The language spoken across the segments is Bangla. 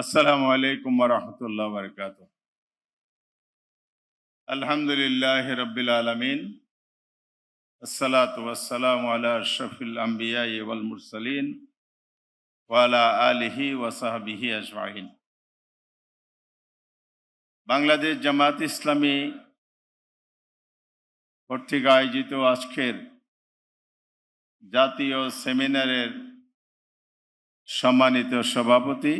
আসসালামু আলাইকুম রহমতুল্লাহ বরকাত আলহামদুলিল্লাহ রবিল আলমিন। আসসালাত ওয়াসালাম আলা আশরফিল আম্বিয়া ওয়াল মুরসালিন ওয়ালা আলিহি ওয়াসাহাবিহি আজমাইন। বাংলাদেশ জামাত ইসলামী কর্তৃক আয়োজিত আজকের জাতীয় সেমিনারের সম্মানিত সভাপতি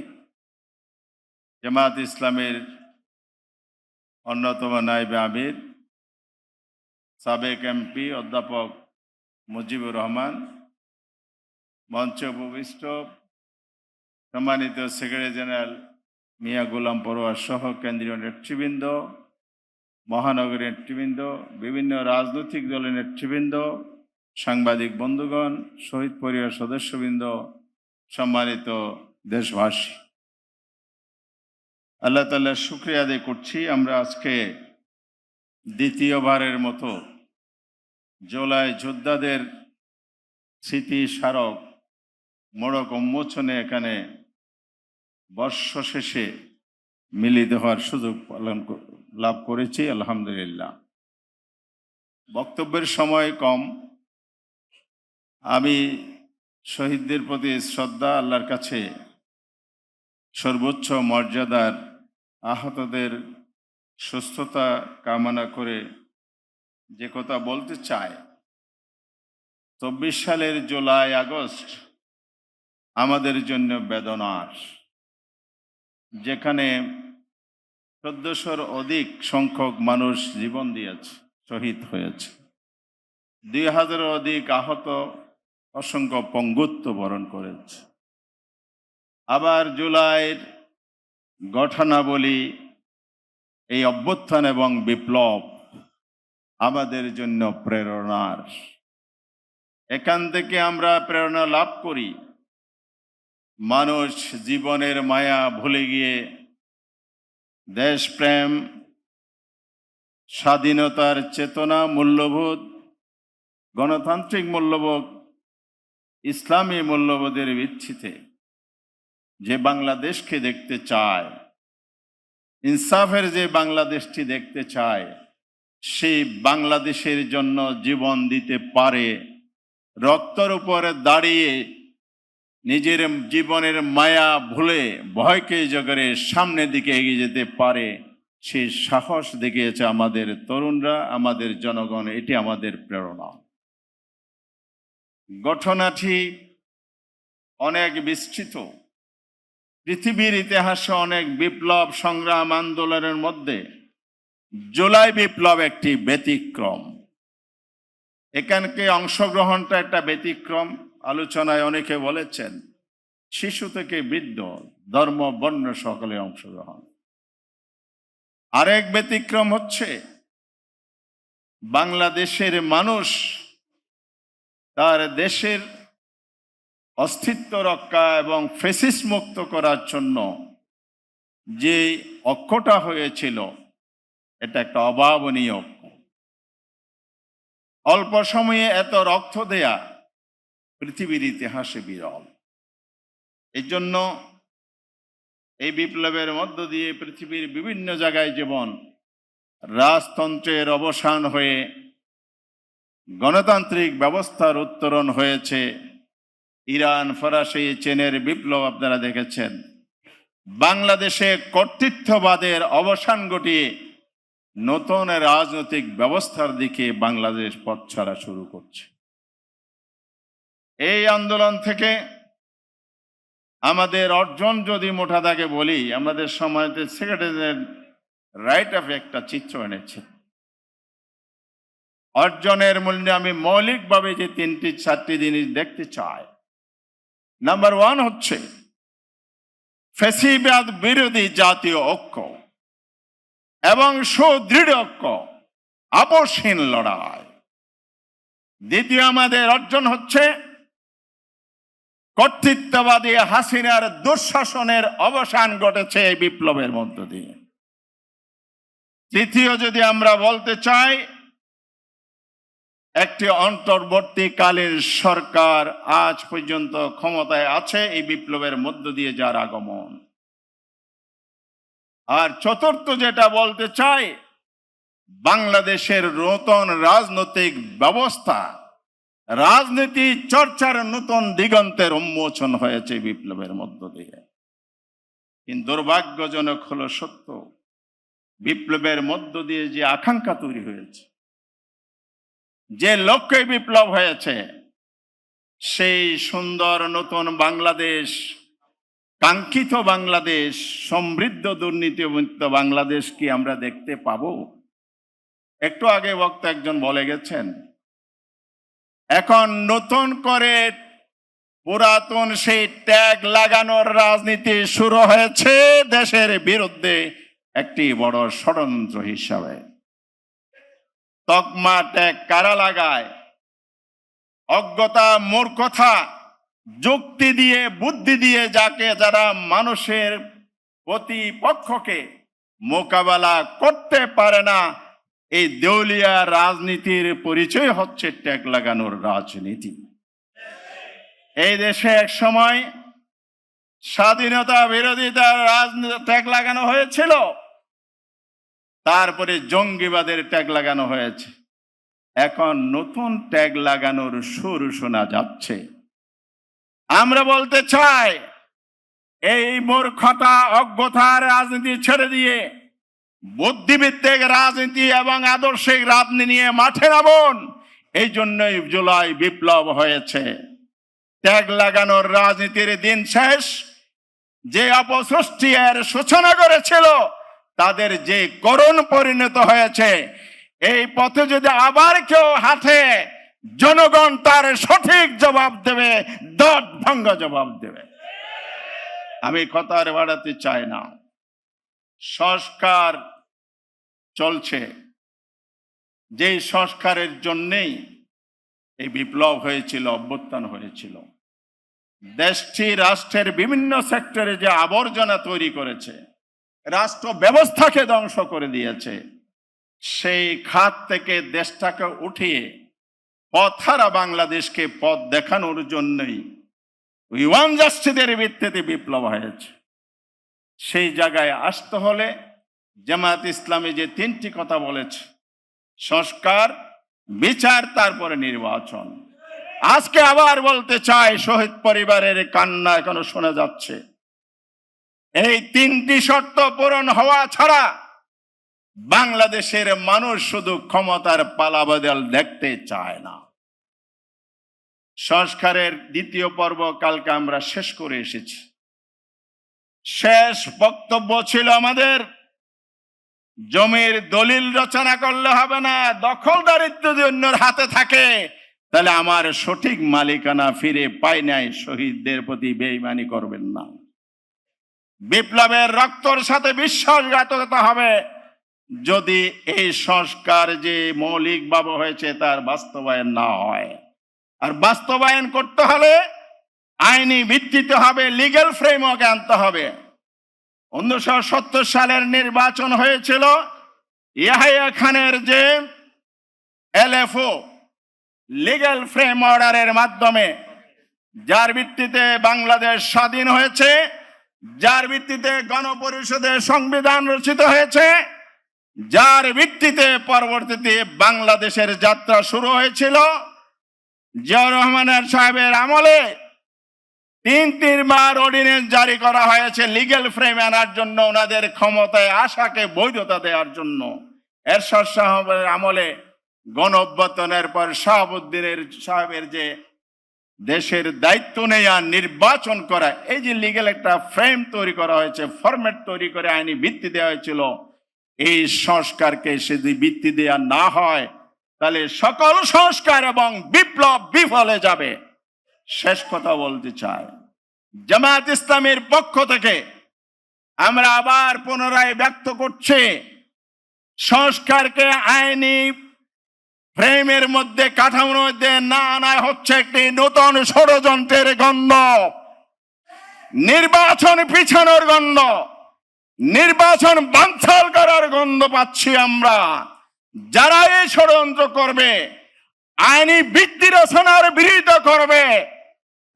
জামাত ইসলামের অন্যতম নাইবে আমির, সাবেক এমপি অধ্যাপক মুজিবুর রহমান মঞ্চে উপবিষ্ট সম্মানিত সেক্রেটারি জেনারেল মিয়া গোলাম পরোয়ার সহ কেন্দ্রীয় নেতৃবৃন্দ মহানগরী নেতৃবৃন্দ, বিভিন্ন রাজনৈতিক দলের নেতৃবৃন্দ, সাংবাদিক বন্ধুগণ, শহীদ পরিবার সদস্যবৃন্দ, সম্মানিত দেশবাসী। আল্লাহ তাল্লাহ শুক্রিয়া আদায় করছি। আমরা আজকে দ্বিতীয়বারের মতো জোলাই যোদ্ধাদের স্মৃতি স্মারক মোড়ক উন্মোচনে এখানে বর্ষ শেষে মিলিত হওয়ার সুযোগ পালন লাভ করেছি, আলহামদুলিল্লাহ। বক্তব্যের সময় কম। আমি শহীদদের প্রতি শ্রদ্ধা, আল্লাহর কাছে সর্বোচ্চ মর্যাদার আহতদের সুস্থতা কামনা করে যে কথা বলতে চায়, চব্বিশ সালের জুলাই আগস্ট আমাদের জন্য বেদনার, যেখানে চোদ্দশোর অধিক সংখ্যক মানুষ জীবন দিয়েছে, শহীদ হয়েছে। দুই হাজারের অধিক আহত অসংখ্য পঙ্গুত্ব বরণ করেছে। আবার জুলাইয়ের গঠনাবলী, এই অভ্যুত্থান এবং বিপ্লব আমাদের জন্য প্রেরণার। এখান থেকে আমরা প্রেরণা লাভ করি। মানুষ জীবনের মায়া ভুলে গিয়ে দেশপ্রেম, স্বাধীনতার চেতনা মূল্যবোধ, গণতান্ত্রিক মূল্যবোধ, ইসলামী মূল্যবোধের ভিত্তিতে যে বাংলাদেশকে দেখতে চায়, ইনসাফের যে বাংলাদেশটি দেখতে চায় সেই বাংলাদেশের জন্য জীবন দিতে পারে। রক্তর উপরে দাঁড়িয়ে নিজের জীবনের মায়া ভুলে ভয়কে জগরে সামনের দিকে এগিয়ে যেতে পারে সেই সাহস দেখিয়েছে আমাদের তরুণরা, আমাদের জনগণ, এটি আমাদের প্রেরণা। ঘটনাটি অনেক বিস্তৃত। পৃথিবীর ইতিহাসে অনেক বিপ্লব সংগ্রাম আন্দোলনের মধ্যে জুলাই বিপ্লব একটি ব্যতিক্রম। এখানকে অংশগ্রহণটা একটা ব্যতিক্রম, আলোচনায় অনেকে বলেছেন। শিশু থেকে বৃদ্ধ, ধর্ম, বর্ণ সকলে অংশগ্রহণ। আরেক ব্যতিক্রম হচ্ছে, বাংলাদেশের মানুষ তার দেশের অস্তিত্ব রক্ষা এবং ফেসিস মুক্ত করার জন্য যে অক্ষটা হয়েছিল, এটা একটা অভাবনীয় অক্ষ। অল্প সময়ে এত রক্ত দেয়া পৃথিবীর ইতিহাসে বিরল। এই জন্য এই বিপ্লবের মধ্য দিয়ে পৃথিবীর বিভিন্ন জায়গায় যেমন রাজতন্ত্রের অবসান হয়ে গণতান্ত্রিক ব্যবস্থার উত্তরণ হয়েছে ইরান ফরাসি, চীনের বিপ্লব আপনারা দেখেছেন। বাংলাদেশে কর্তৃত্ববাদের অবসান ঘটিয়ে নতুন রাজনৈতিক ব্যবস্থার দিকে বাংলাদেশ পথ ছাড়া শুরু করছে। এই আন্দোলন থেকে আমাদের অর্জন যদি মোটা দাগে বলি, আমাদের সময়তে সেক্রেটারি রাইট অফ একটা চিত্র এনেছে। অর্জনের মূল্যে আমি মৌলিকভাবে যে তিনটি, চারটি জিনিস দেখতে চাই। নাম্বার ওয়ান হচ্ছে ফেসিবাদ বিরোধী জাতীয় ঐক্য এবং সুদৃঢ় ঐক্য আপসহীন লড়াই। দ্বিতীয় আমাদের অর্জন হচ্ছে কর্তৃত্ববাদী হাসিনার দুঃশাসনের অবসান ঘটেছে এই বিপ্লবের মধ্য দিয়ে। তৃতীয় যদি আমরা বলতে চাই একটি অন্তর্বর্তীকালীন সরকার আজ পর্যন্ত ক্ষমতায় আছে, এই বিপ্লবের মধ্য দিয়ে যার আগমন। আর চতুর্থ যেটা বলতে চাই, বাংলাদেশের নতুন রাজনৈতিক ব্যবস্থা। রাজনীতি চর্চার নতুন দিগন্তের উন্মোচন হয়েছে বিপ্লবের মধ্য দিয়ে। কিন্তু দুর্ভাগ্যজনক হলো সত্য, বিপ্লবের মধ্য দিয়ে যে আকাঙ্ক্ষা তৈরি হয়েছে যে লক্ষ্যে বিপ্লব হয়েছে, সেই সুন্দর নতুন বাংলাদেশ, কাঙ্ক্ষিত বাংলাদেশ, সমৃদ্ধ দুর্নীতিমুক্ত বাংলাদেশ কি আমরা দেখতে পাবো? একটু আগে বক্তা একজন বলে গেছেন, এখন নতুন করে পুরাতন সেই ট্যাগ লাগানোর রাজনীতি শুরু হয়েছে দেশের বিরুদ্ধে একটি বড় ষড়যন্ত্র হিসাবে। তকমা ট্যাগ কারা লাগায়? অজ্ঞতা, মূর্খতা, যুক্তি দিয়ে, বুদ্ধি দিয়ে যাকে যারা মানুষের প্রতিপক্ষকে মোকাবেলা করতে পারে না, এই দেউলিয়া রাজনীতির পরিচয় হচ্ছে ট্যাগ লাগানোর রাজনীতি। এই দেশে এক সময় স্বাধীনতা বিরোধিতার রাজনীতি ট্যাগ লাগানো হয়েছিল। তারপরে জঙ্গিবাদের ট্যাগ লাগানো হয়েছে। এখন নতুন ট্যাগ লাগানোর সুর শোনা যাচ্ছে। আমরা বলতে চাই, এই মূর্খতা অজ্ঞতার রাজনীতি ছেড়ে দিয়ে বুদ্ধিভিত্তিক রাজনীতি এবং আদর্শিক রাজনীতি নিয়ে মাঠে নামুন। এই জন্যই জুলাই বিপ্লব হয়েছে। ট্যাগ লাগানোর রাজনীতির দিন শেষ। যে অপসৃষ্টি এর সূচনা করেছিল তাদের যে করুণ পরিণত হয়েছে, এই পথে যদি আবার কেউ হাঁটে, জনগণ তার সঠিক জবাব দেবে দট ভঙ্গ জবাব দেবে। আমি কথা আর বাড়াতে চাই না। সংস্কার চলছে। যেই সংস্কারের জন্যেই এই বিপ্লব হয়েছিল, অভ্যুত্থান হয়েছিল, দেশটি রাষ্ট্রের বিভিন্ন সেক্টরে যে আবর্জনা তৈরি করেছে রাষ্ট্র ব্যবস্থাকে ধ্বংস করে দিয়েছে। সেই খাত থেকে দেশটাকে উঠিয়ে পথারা বাংলাদেশকে পথ দেখানোর জন্যই ইউয়ান জাস্টিসের ভিত্তিতে বিপ্লব হয়েছে। সেই জায়গায় আসতে হলে জামায়াত ইসলামী যে তিনটি কথা বলেছে, সংস্কার, বিচার, তারপরে নির্বাচন। আজকে আবার বলতে চাই, শহীদ পরিবারের কান্না এখনও শোনা যাচ্ছে। এই তিনটি শর্ত পূরণ হওয়া ছাড়া বাংলাদেশের মানুষ শুধু ক্ষমতার পালাবদল দেখতে চায় না। সংস্কারের দ্বিতীয় পর্ব কালকে আমরা শেষ করে এসেছি। শেষ বক্তব্য ছিল আমাদের, জমির দলিল রচনা করলে হবে না দখলদারিত্ব যদি অন্যের হাতে থাকে, তাহলে আমার সঠিক মালিকানা ফিরে পাই নাই, শহীদদের প্রতি বেইমানি করবেন না। বিপ্লবের রক্তর সাথে বিশ্বাসঘাতকতা হবে। যদি এই সংস্কার যে মৌলিকভাবে হয়েছে, তার বাস্তবায়ন না হয়। আর বাস্তবায়ন করতে হলে আইনি ভিত্তিতে হবে লিগ্যাল ফ্রেমওয়ার্ক আনতে হবে। উনিশশো সত্তর সালের নির্বাচন হয়েছিল, ইয়াহিয়া খানের যে এলএফও লিগ্যাল ফ্রেম অর্ডারের মাধ্যমে, যার ভিত্তিতে বাংলাদেশ স্বাধীন হয়েছে যার ভিত্তিতে গণপরিষদের সংবিধান রচিত হয়েছে, যার ভিত্তিতে পরবর্তীতে বাংলাদেশের যাত্রা শুরু হয়েছিল, জিয়াউর রহমানের সাহেবের আমলে তিন তিনবার অর্ডিনেন্স জারি করা হয়েছে লিগেল ফ্রেম আনার জন্য, ওনাদের ক্ষমতায় আশাকে বৈধতা দেওয়ার জন্য। এরশাদ সাহেবের আমলে গণ অভ্যর্থনের পর শাহাবুদ্দিনের সাহেবের যে দেশের দায়িত্ব নেয়া, নির্বাচন করা, এই যে লিগেল একটা ফ্রেম তৈরি করা হয়েছে ফরম্যাট তৈরি করে আইনি ভিত্তি দেওয়া হয়েছিল, এই সংস্কারকে যদি ভিত্তি দেওয়া না হয়, তাহলে সকল সংস্কার এবং বিপ্লব বিফলে যাবে। শেষ কথা বলতে চাই, জামায়াত ইসলামের পক্ষ থেকে আমরা আবার পুনরায় ব্যক্ত করছি, সংস্কারকে আইনি ফ্রেমের মধ্যে, কাঠামোর মধ্যে না আনা হচ্ছে একটি নতুন ষড়যন্ত্রের গন্ধ। নির্বাচন পিছানোর গন্ধ, নির্বাচন বাঞ্ছাল করার গন্ধ পাচ্ছি আমরা। যারা এই ষড়যন্ত্র করবে, আইনি ভিত্তি রচনার বিরোধিতা করবে,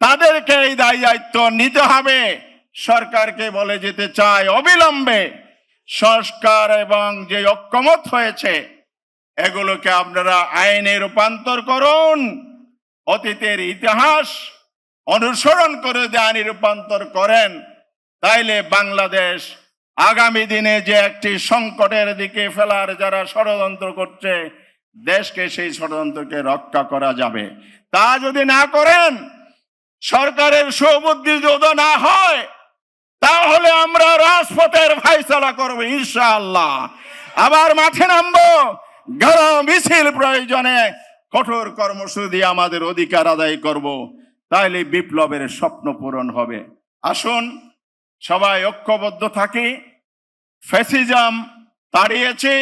তাদেরকে এই দায়ী দায়িত্ব নিতে হবে। সরকারকে বলে যেতে চায় অবিলম্বে। সংস্কার এবং যে অক্ষমত হয়েছে এগুলোকে আপনারা আইনে রূপান্তর করুন, অতীতের ইতিহাস অনুসরণ করে যদি আইনে রূপান্তর করেন, তাইলে বাংলাদেশ আগামী দিনে যে একটি সংকটের দিকে ফেলার যারা ষড়যন্ত্র করছে, দেশকে সেই ষড়যন্ত্রকে রক্ষা করা যাবে। তা যদি না করেন, সরকারের সুবুদ্ধি যদি না হয়, তাহলে আমরা রাজপথের ফাইসলা করব ইনশাআল্লাহ। আবার মাঠে নামবো গণ মিছিল প্রয়োজনে কঠোর কর্মসূচি আমাদের অধিকার আদায় করব। তাইলে বিপ্লবের স্বপ্ন পূরণ হবে। আসুন, সবাই ঐক্যবদ্ধ থাকি। ফ্যাসিজম তাড়িয়েছি,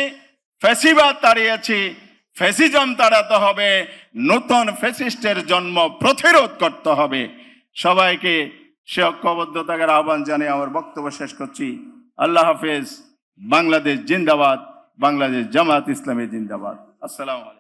ফ্যাসিবাদ তাড়িয়েছি, ফ্যাসিজম তাড়াতে হবে, নতুন ফ্যাসিস্টের জন্ম প্রতিরোধ করতে হবে। সবাইকে সে ঐক্যবদ্ধ থাকার আহ্বান জানিয়ে আমার বক্তব্য শেষ করছি। আল্লাহ হাফেজ, বাংলাদেশ জিন্দাবাদ। বাংলাদেশ জামাত ইসলামী জিন্দাবাদ আসসালামু আলাইকুম